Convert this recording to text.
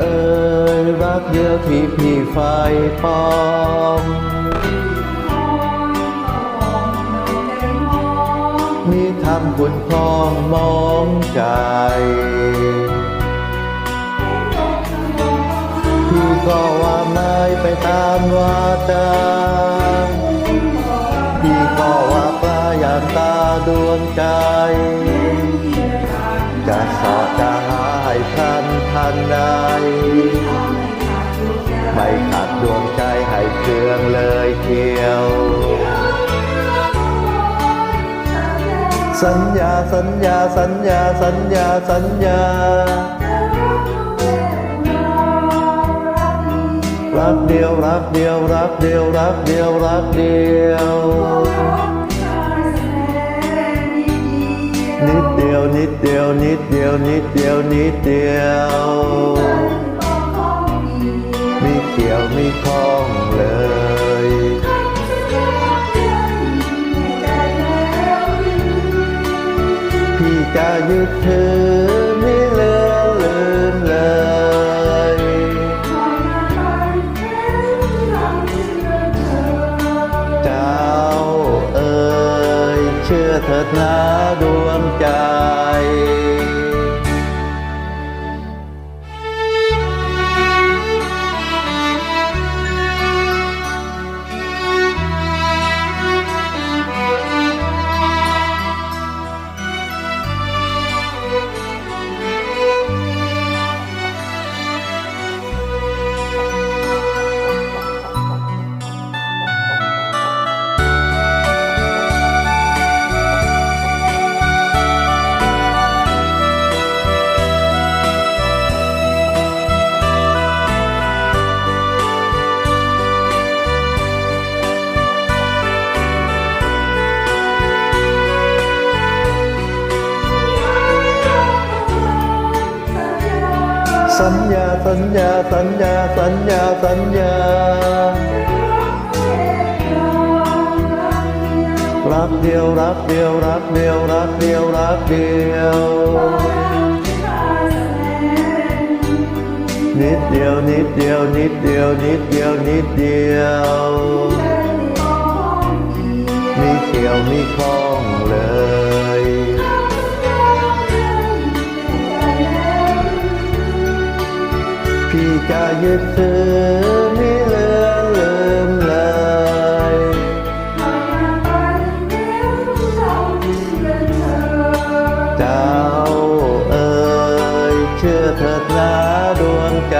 เอ่ยวัดียวที่พี่ไฟปองมีทำคุณครองมองใจ พี่ก็ว่าไม่ไปตามวาจาพี่ก็ว่าปลาอย่างตาดวงใจ จะสอดจะหา ให้ทันทันใดไม่ขัดดวงใจให้เครื่องเลยเที่ยว สัญญาสัญญาสัญญาสัญญาสัญญา รักเดียวรักเดียวรักเดียวรักเดียวรักเดียว ยวนิดเดียวนิดเดียวนิดเดียวนิดเดียวมีเกี่ยวมีคล้องเลยพี่จะยึดถือ เถิดนะดวงใจ สัญญาสัญญาสัญญาสัญญาสัญญารักเดียวรักเดียวรักเดียวรักเดียวรักเดียวนิดเดียวนิดเดียวนิดเดียวนิดเดียวนิดเดียวมีเกี่ยวมีคล้องเลย พี่จะยึดถือไม่เลือนลืมเลยเจ้าเอ๋ยเชื่อเถิดนะดวงใจ